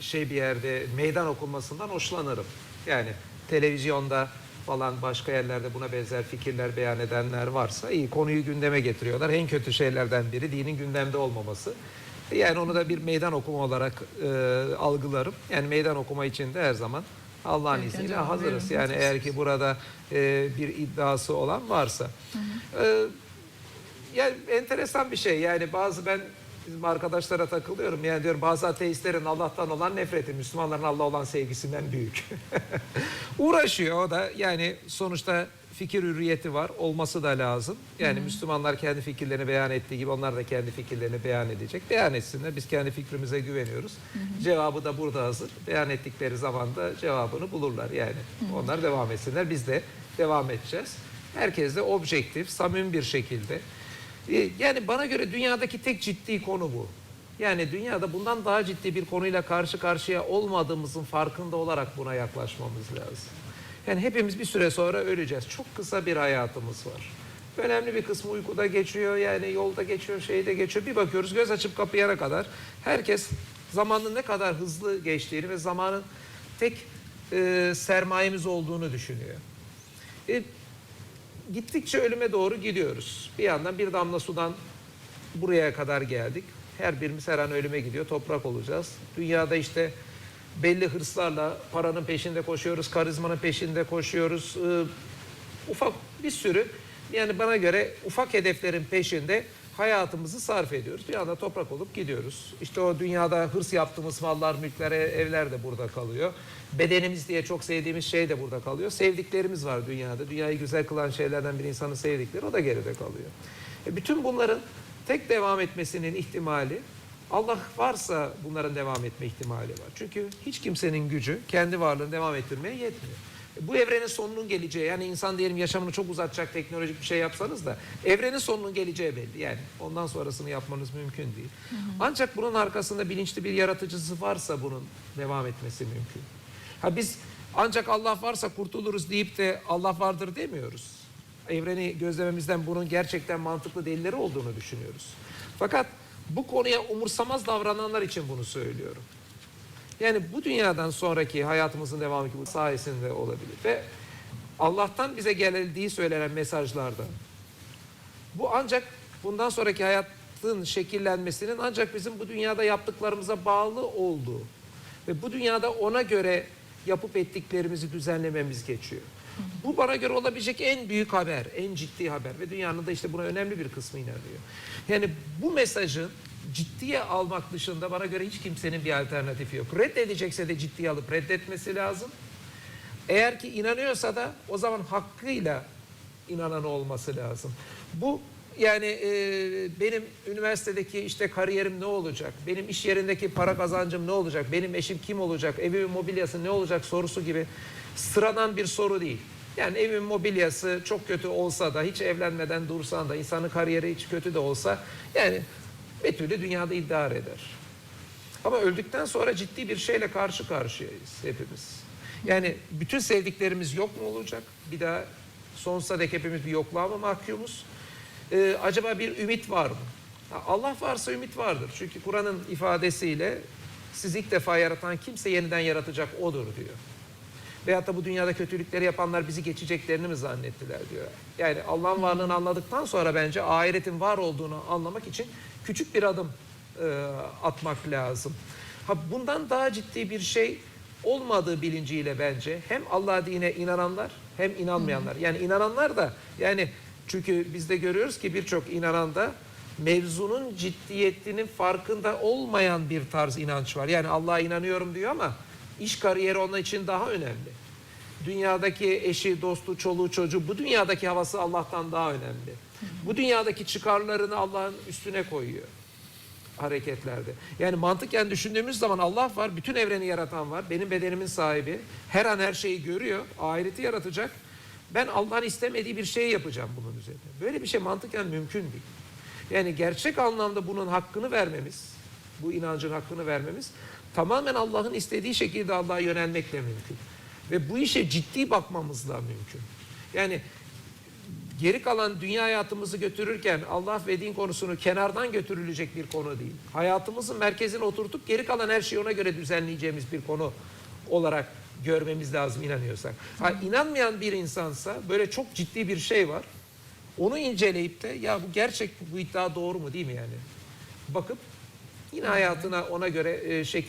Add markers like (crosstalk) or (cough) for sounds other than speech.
şey bir yerde meydan okunmasından hoşlanırım. Yani televizyonda falan başka yerlerde buna benzer fikirler beyan edenler varsa iyi konuyu gündeme getiriyorlar. En kötü şeylerden biri dinin gündemde olmaması. Yani onu da bir meydan okuma olarak e, algılarım. Yani meydan okuma için de her zaman Allah'ın Evet, izniyle hazırız. Yani eğer ki burada e, bir iddiası olan varsa. E, yani enteresan bir şey. Yani bazı ben bizim arkadaşlara takılıyorum. Yani diyorum bazı ateistlerin Allah'tan olan nefreti, Müslümanların Allah olan sevgisinden büyük. (laughs) Uğraşıyor o da. Yani sonuçta fikir hürriyeti var. Olması da lazım. Yani Müslümanlar kendi fikirlerini beyan ettiği gibi onlar da kendi fikirlerini beyan edecek. Beyan etsinler. Biz kendi fikrimize güveniyoruz. Cevabı da burada hazır. Beyan ettikleri zaman da cevabını bulurlar. Yani onlar devam etsinler. Biz de devam edeceğiz. Herkes de objektif, samimi bir şekilde. Ee, Yani bana göre dünyadaki tek ciddi konu bu. Yani dünyada bundan daha ciddi bir konuyla karşı karşıya olmadığımızın farkında olarak buna yaklaşmamız lazım. Yani hepimiz bir süre sonra öleceğiz. Çok kısa bir hayatımız var. Önemli bir kısmı uykuda geçiyor yani yolda geçiyor, şeyde geçiyor. Bir bakıyoruz göz açıp kapayana kadar herkes zamanın ne kadar hızlı geçtiğini ve zamanın tek e, sermayemiz olduğunu düşünüyor. E, gittikçe ölüme doğru gidiyoruz. Bir yandan bir damla sudan buraya kadar geldik. Her birimiz her an ölüme gidiyor. Toprak olacağız. Dünyada işte belli hırslarla paranın peşinde koşuyoruz, karizmanın peşinde koşuyoruz. Ee, ufak bir sürü yani bana göre ufak hedeflerin peşinde hayatımızı sarf ediyoruz. Bir anda toprak olup gidiyoruz. İşte o dünyada hırs yaptığımız mallar, mülkler, evler de burada kalıyor. Bedenimiz diye çok sevdiğimiz şey de burada kalıyor. Sevdiklerimiz var dünyada. Dünyayı güzel kılan şeylerden bir insanın sevdikleri o da geride kalıyor. E bütün bunların tek devam etmesinin ihtimali Allah varsa bunların devam etme ihtimali var. Çünkü hiç kimsenin gücü kendi varlığını devam ettirmeye yetmiyor. Bu evrenin sonunun geleceği yani insan diyelim yaşamını çok uzatacak teknolojik bir şey yapsanız da evrenin sonunun geleceği belli. Yani ondan sonrasını yapmanız mümkün değil. Ancak bunun arkasında bilinçli bir yaratıcısı varsa bunun devam etmesi mümkün. Ha biz ancak Allah varsa kurtuluruz deyip de Allah vardır demiyoruz. Evreni gözlememizden bunun gerçekten mantıklı delilleri olduğunu düşünüyoruz. Fakat bu konuya umursamaz davrananlar için bunu söylüyorum. Yani bu dünyadan sonraki hayatımızın devamı bu sayesinde olabilir. Ve Allah'tan bize geldiği söylenen mesajlarda bu ancak bundan sonraki hayatın şekillenmesinin ancak bizim bu dünyada yaptıklarımıza bağlı olduğu ve bu dünyada ona göre yapıp ettiklerimizi düzenlememiz geçiyor. Bu bana göre olabilecek en büyük haber, en ciddi haber ve dünyanın da işte buna önemli bir kısmı inanıyor. Yani bu mesajın ciddiye almak dışında bana göre hiç kimsenin bir alternatifi yok. Reddedecekse de ciddiye alıp reddetmesi lazım. Eğer ki inanıyorsa da o zaman hakkıyla inanan olması lazım. Bu yani e, benim üniversitedeki işte kariyerim ne olacak? Benim iş yerindeki para kazancım ne olacak? Benim eşim kim olacak? Evimin mobilyası ne olacak sorusu gibi sıradan bir soru değil. Yani evin mobilyası çok kötü olsa da hiç evlenmeden dursan da insanın kariyeri hiç kötü de olsa yani bir türlü dünyada idare eder. Ama öldükten sonra ciddi bir şeyle karşı karşıyayız hepimiz. Yani bütün sevdiklerimiz yok mu olacak? Bir daha sonsuza dek hepimiz bir yokluğa mı mahkumuz? Ee, acaba bir ümit var mı? Allah varsa ümit vardır. Çünkü Kur'an'ın ifadesiyle sizi ilk defa yaratan kimse yeniden yaratacak odur diyor. Veyahut da bu dünyada kötülükleri yapanlar bizi geçeceklerini mi zannettiler diyor. Yani Allah'ın varlığını anladıktan sonra bence ahiretin var olduğunu anlamak için küçük bir adım e, atmak lazım. Ha bundan daha ciddi bir şey olmadığı bilinciyle bence hem Allah dine inananlar hem inanmayanlar. Yani inananlar da yani çünkü biz de görüyoruz ki birçok inanan da mevzunun ciddiyetinin farkında olmayan bir tarz inanç var. Yani Allah'a inanıyorum diyor ama iş kariyeri onun için daha önemli. Dünyadaki eşi, dostu, çoluğu, çocuğu bu dünyadaki havası Allah'tan daha önemli. Bu dünyadaki çıkarlarını Allah'ın üstüne koyuyor hareketlerde. Yani mantıken düşündüğümüz zaman Allah var, bütün evreni yaratan var, benim bedenimin sahibi, her an her şeyi görüyor, ahireti yaratacak. Ben Allah'ın istemediği bir şey yapacağım bunun üzerine. Böyle bir şey mantıken mümkün değil. Yani gerçek anlamda bunun hakkını vermemiz, bu inancın hakkını vermemiz tamamen Allah'ın istediği şekilde Allah'a yönelmekle mümkün. Ve bu işe ciddi bakmamızla mümkün. Yani geri kalan dünya hayatımızı götürürken Allah ve din konusunu kenardan götürülecek bir konu değil. Hayatımızın merkezine oturtup geri kalan her şeyi ona göre düzenleyeceğimiz bir konu olarak görmemiz lazım inanıyorsak. Ha, inanmayan bir insansa böyle çok ciddi bir şey var. Onu inceleyip de ya bu gerçek bu iddia doğru mu değil mi yani? Bakıp yine hayatına ona göre e, şekil